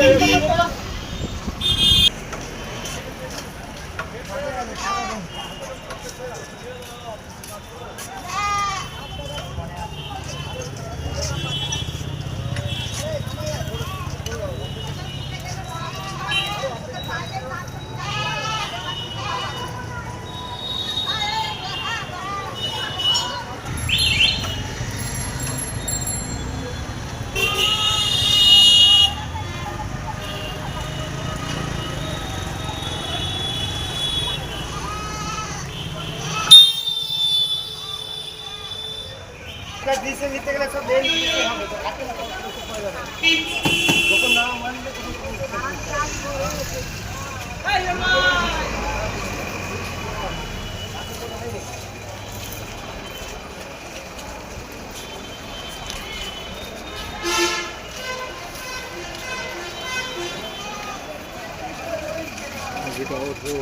Hindi po. ডিসে নিতে গেলে সব দেন যখন না মানলে যেটা ওঠো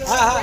হ্যাঁ হ্যাঁ।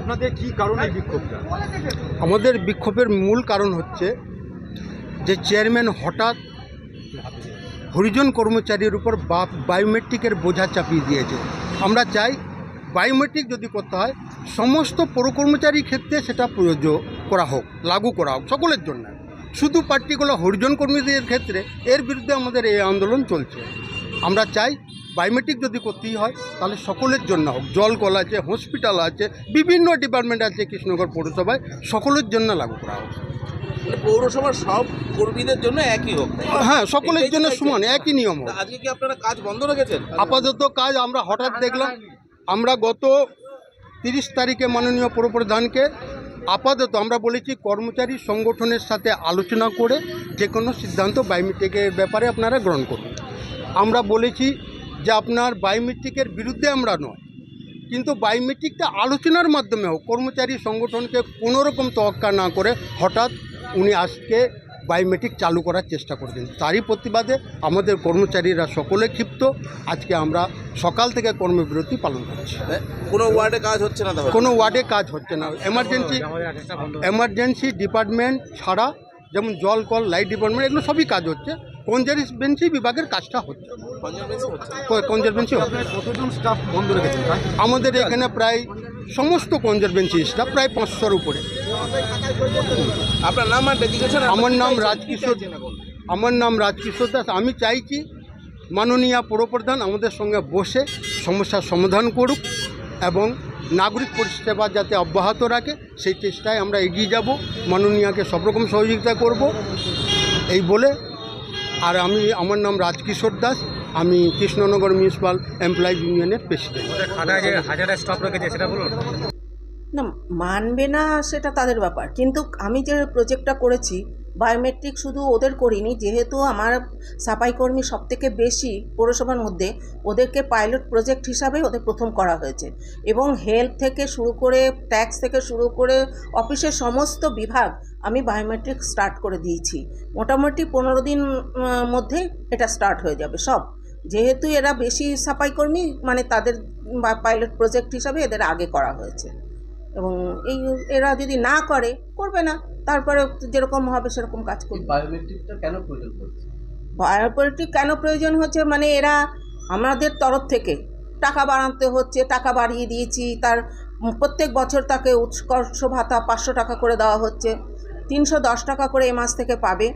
আপনাদের কি কারণে বিক্ষোভটা? আমাদের বিক্ষোভের মূল কারণ হচ্ছে যে চেয়ারম্যান হঠাৎ হরিজন কর্মচারীর উপর বায়োমেট্রিকের বোঝা চাপিয়ে দিয়েছে। আমরা চাই বায়োমেট্রিক যদি করতে হয়, সমস্ত পৌর কর্মচারী ক্ষেত্রে সেটা প্রযোজ্য করা হোক, লাগু করা হোক, সকলের জন্য। শুধু পার্টিকুলার হরিজন কর্মীদের ক্ষেত্রে, এর বিরুদ্ধে আমাদের এই আন্দোলন চলছে। আমরা চাই বায়োমেট্রিক যদি করতেই হয় তাহলে সকলের জন্য হোক জল কল আছে হসপিটাল আছে বিভিন্ন ডিপার্টমেন্ট আছে কৃষ্ণনগর পৌরসভায় সকলের জন্য লাগু করা হোক। মানে পৌরসভার সব কর্মীদের জন্য একই হোক হ্যাঁ সকলের জন্য সমান একই নিয়ম হোক। আজকে কি আপনারা কাজ বন্ধ রেখেছেন? আপাতত কাজ আমরা হঠাৎ দেখলাম আমরা গত তিরিশ তারিখে মাননীয় পৌরপ্রধানকে আপাতত আমরা বলেছি কর্মচারী সংগঠনের সাথে আলোচনা করে যে কোনো সিদ্ধান্ত বায়োমেট্রিকের ব্যাপারে আপনারা গ্রহণ করুন। আমরা বলেছি যে আপনার বায়োমেট্রিকের বিরুদ্ধে আমরা নয়। কিন্তু বায়োমেট্রিকটা আলোচনার মাধ্যমে হোক কর্মচারী সংগঠনকে কোনো রকম তোয়াক্কা না করে হঠাৎ উনি আজকে বায়োমেট্রিক চালু করার চেষ্টা করছেন। তারই প্রতিবাদে আমাদের কর্মচারীরা সকলে ক্ষিপ্ত। আজকে আমরা সকাল থেকে কর্মবিরতি পালন করছি। কোনো ওয়ার্ডে কাজ হচ্ছে না কোনো ওয়ার্ডে কাজ হচ্ছে না। এমার্জেন্সি এমার্জেন্সি ডিপার্টমেন্ট ছাড়া যেমন জল কল লাইট ডিপার্টমেন্ট এগুলো সবই কাজ হচ্ছে। কনজারভেন্সি বিভাগের কাজটা হচ্ছে। কনজারভেন্সি কতজন স্টাফ বন্ধ রেখেছেন আমাদের এখানে প্রায় সমস্ত কনজারভেন্সি স্টাফ প্রায় পাঁচশোর উপরে। আপনার নাম আর আমার নাম রাজকিশোর আমার নাম রাজকিশোর দাস। আমি চাইছি মাননীয় পৌরপ্রধান আমাদের সঙ্গে বসে সমস্যার সমাধান করুক এবং নাগরিক পরিষেবা যাতে অব্যাহত রাখে সেই চেষ্টায় আমরা এগিয়ে যাব। মাননীয়াকে সব রকম সহযোগিতা করব। এই বলে আর আমি আমার নাম রাজকিশোর দাস। আমি কৃষ্ণনগর মিউনিসিপাল এমপ্লয়িজ ইউনিয়নের প্রেসিডেন্ট। হাজার রেখেছে সেটা বলুন। না মানবে না সেটা তাদের ব্যাপার। কিন্তু আমি যে প্রজেক্টটা করেছি বায়োমেট্রিক শুধু ওদের করিনি, যেহেতু আমার সাফাই কর্মী সব থেকে বেশি পৌরসভার মধ্যে ওদেরকে পাইলট প্রজেক্ট হিসাবে ওদের প্রথম করা হয়েছে। এবং হেলথ থেকে শুরু করে ট্যাক্স থেকে শুরু করে, অফিসের সমস্ত বিভাগ আমি বায়োমেট্রিক স্টার্ট করে দিয়েছি। মোটামুটি পনেরো দিন মধ্যে এটা স্টার্ট হয়ে যাবে সব। যেহেতু এরা বেশি সাফাই কর্মী মানে তাদের পাইলট প্রজেক্ট হিসাবে এদের আগে করা হয়েছে। এবং এই এরা যদি না করে করবে না। তারপরে যেরকম হবে সেরকম কাজ করবে। বায়োমেট্রিকটা কেন প্রয়োজন পড়ছে? বায়োপলিটিক কেন প্রয়োজন হচ্ছে? মানে এরা আমাদের তরফ থেকে টাকা বাড়াতে হচ্ছে টাকা বাড়িয়ে দিয়েছি। তার প্রত্যেক বছর তাকে উৎকর্ষ ভাতা পাঁচশো টাকা করে দেওয়া হচ্ছে। তিনশো দশ টাকা করে এ মাস থেকে পাবে।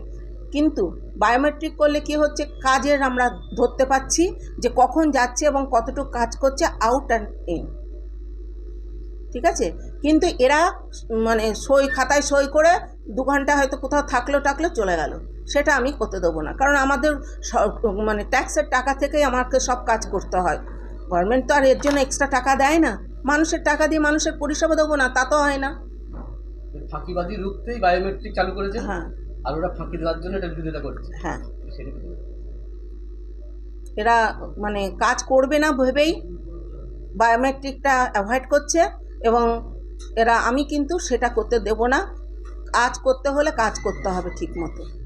কিন্তু বায়োমেট্রিক করলে কি হচ্ছে? কাজের আমরা ধরতে পাচ্ছি যে কখন যাচ্ছে এবং কতটুকু কাজ করছে আউট অ্যান্ড ইন ঠিক আছে? কিন্তু এরা মানে সই খাতায় সই করে দু ঘণ্টা হয়তো কোথাও থাকল টাকলো চলে গেল। সেটা আমি করতে দেবো না। কারণ আমাদের মানে ট্যাক্সের টাকা থেকেই আমাকে সব কাজ করতে হয়। গভর্নমেন্ট তো আর এর জন্য এক্সট্রা টাকা দেয় না। মানুষের টাকা দিয়ে মানুষের পরিষেবা দেবো না তা তো হয় না। ফাঁকিবাজি রুখতেই বায়োমেট্রিক চালু করেছে। হ্যাঁ। আর ওরা ফাঁকি দেওয়ার জন্য এটা বিরোধিতা করছে। হ্যাঁ? এরা মানে কাজ করবে না ভেবেই বায়োমেট্রিকটা অ্যাভয়েড করছে। এবং এরা, আমি কিন্তু সেটা করতে দেব না। কাজ করতে হলে কাজ করতে হবে ঠিক মতো